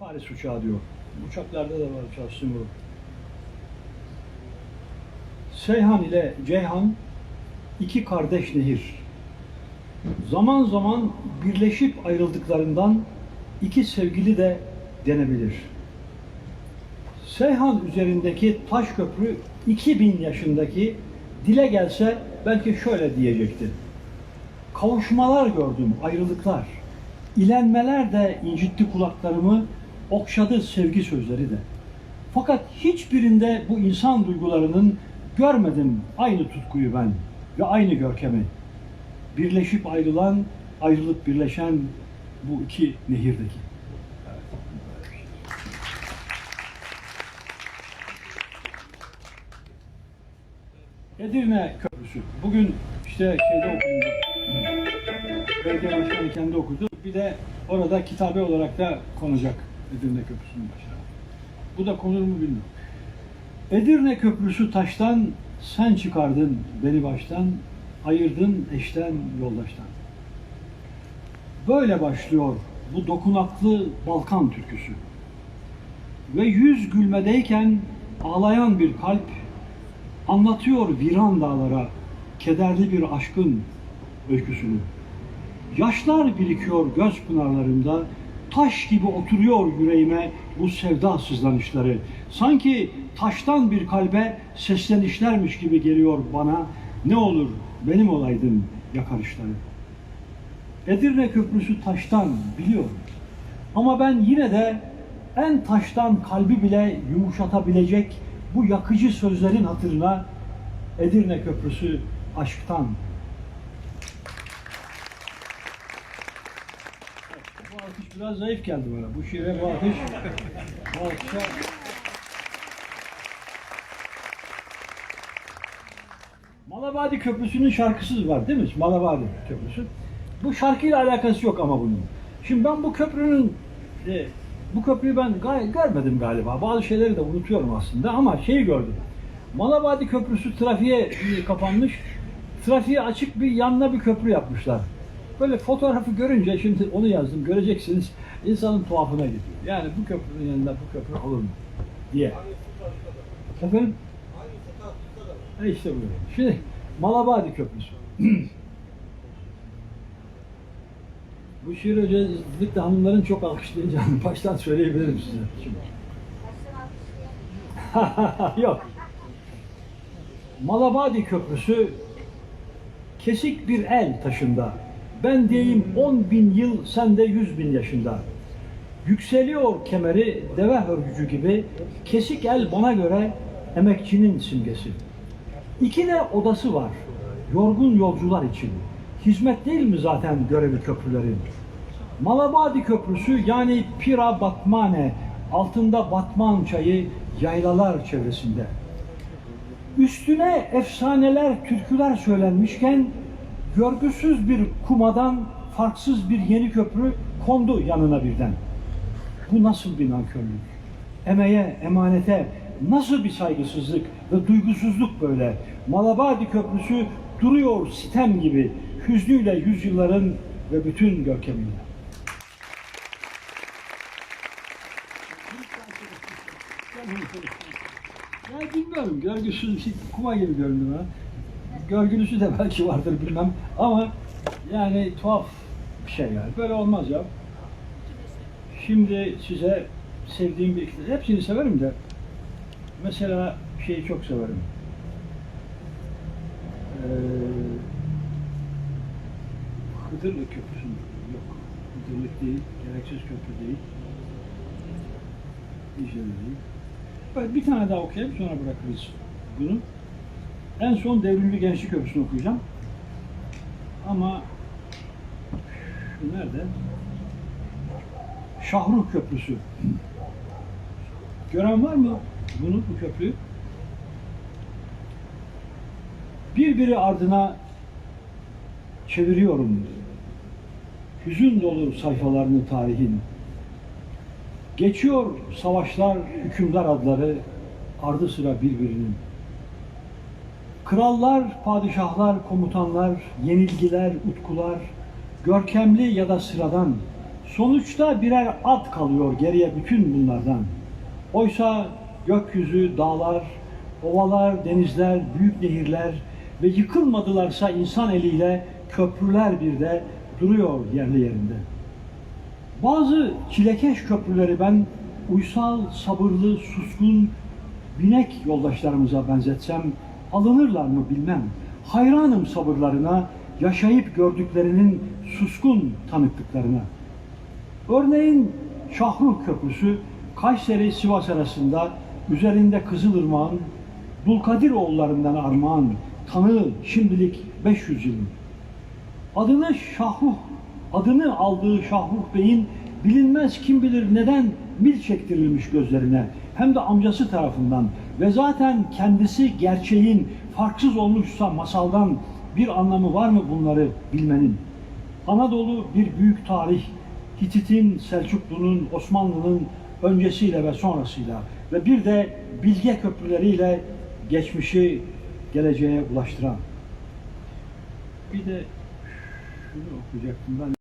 Paris uçağı diyor. Uçaklarda da var çalıştığım bu. Seyhan ile Ceyhan iki kardeş nehir. Zaman zaman birleşip ayrıldıklarından iki sevgili de denebilir. Seyhan üzerindeki taş köprü 2000 yaşındaki dile gelse belki şöyle diyecekti. Kavuşmalar gördüm, ayrılıklar. İlenmeler de incitti kulaklarımı, okşadı sevgi sözleri de. Fakat hiçbirinde bu insan duygularının görmedim aynı tutkuyu ben ve aynı görkemi. Birleşip ayrılan, ayrılıp birleşen bu iki nehirdeki. Edirne Köprüsü. Bugün işte şeyde okudum. Belediye Başkanı kendi okudu. Bir de orada kitabe olarak da konacak Edirne Köprüsü'nün başına. Bu da konur mu bilmiyorum. Edirne Köprüsü taştan sen çıkardın beni baştan, ayırdın eşten yoldaştan. Böyle başlıyor bu dokunaklı Balkan türküsü. Ve yüz gülmedeyken ağlayan bir kalp anlatıyor viran dağlara kederli bir aşkın öyküsünü. Yaşlar birikiyor göz pınarlarımda, taş gibi oturuyor yüreğime bu sevda sızlanışları. Sanki taştan bir kalbe seslenişlermiş gibi geliyor bana, ne olur benim olaydın yakarışları. Edirne Köprüsü taştan biliyorum. Ama ben yine de en taştan kalbi bile yumuşatabilecek bu yakıcı sözlerin hatırına Edirne Köprüsü aşktan. Alkış biraz zayıf geldi bana. Bu şiire bu alkış, bu alkışa... Malabadi Köprüsü'nün şarkısı var değil mi? Malabadi Köprüsü. Bu şarkıyla alakası yok ama bunun. Şimdi ben bu köprünün e, bu köprüyü ben gay- görmedim galiba. Bazı şeyleri de unutuyorum aslında ama şeyi gördüm. Malabadi Köprüsü trafiğe kapanmış. Trafiğe açık bir yanına bir köprü yapmışlar. Böyle fotoğrafı görünce şimdi onu yazdım. Göreceksiniz insanın tuhafına gidiyor. Yani bu köprünün yanında bu köprü olur mu diye. Efendim? E işte bu. Şimdi Malabadi Köprüsü. Bu şiir özellikle hanımların çok alkışlayacağını baştan söyleyebilirim size. Şimdi. Yok. Malabadi Köprüsü kesik bir el taşında. Ben diyeyim 10 bin yıl, sen de 100 bin yaşında. Yükseliyor kemeri deve hörgücü gibi. Kesik el bana göre emekçinin simgesi. İki de odası var. Yorgun yolcular için. Hizmet değil mi zaten görevi köprülerin? Malabadi Köprüsü yani Pira Batmane, altında Batman çayı yaylalar çevresinde. Üstüne efsaneler, türküler söylenmişken görgüsüz bir kumadan farksız bir yeni köprü kondu yanına birden. Bu nasıl bir nankörlük? Emeğe, emanete nasıl bir saygısızlık ve duygusuzluk böyle? Malabadi Köprüsü duruyor sitem gibi hüznüyle yüzyılların ve bütün görkemiyle. Ya bilmiyorum, görgüsüz, kuma gibi göründü bana. Görgülüsü de belki vardır bilmem ama yani tuhaf bir şey yani. Böyle olmaz ya. Şimdi size sevdiğim bir, hepsini severim de mesela şeyi çok severim. Ee, Hıdırlık Köprüsü mü? Yok. Hıdırlık değil, gereksiz köprü değil. Şey değil. Bir tane daha okuyayım sonra bırakırız bunu. En son Devrimli Gençlik Köprüsü'nü okuyacağım. Ama nerede? Şahruh Köprüsü. Gören var mı bunu, bu köprüyü? Birbiri ardına çeviriyorum. Hüzün dolu sayfalarını tarihin. Geçiyor savaşlar, hükümdar adları ardı sıra birbirinin. Krallar, padişahlar, komutanlar, yenilgiler, utkular, görkemli ya da sıradan Sonuçta birer ad kalıyor geriye bütün bunlardan. Oysa gökyüzü, dağlar, ovalar, denizler, büyük nehirler ve yıkılmadılarsa insan eliyle köprüler bir de duruyor yerli yerinde. Bazı çilekeş köprüleri ben uysal, sabırlı, suskun, binek yoldaşlarımıza benzetsem alınırlar mı bilmem. Hayranım sabırlarına, yaşayıp gördüklerinin suskun tanıklıklarına. Örneğin Şahruh Köprüsü Kayseri-Sivas arasında üzerinde Kızılırmak'ın Dulkadir oğullarından armağan tanığı şimdilik 500 yılın. Adını Şahruh, adını aldığı Şahruh Bey'in bilinmez kim bilir neden mil çektirilmiş gözlerine hem de amcası tarafından ve zaten kendisi gerçeğin farksız olmuşsa masaldan bir anlamı var mı bunları bilmenin? Anadolu bir büyük tarih, Hitit'in, Selçuklu'nun, Osmanlı'nın öncesiyle ve sonrasıyla ve bir de bilge köprüleriyle geçmişi geleceğe ulaştıran. Bir de şunu okuyacaktım ben.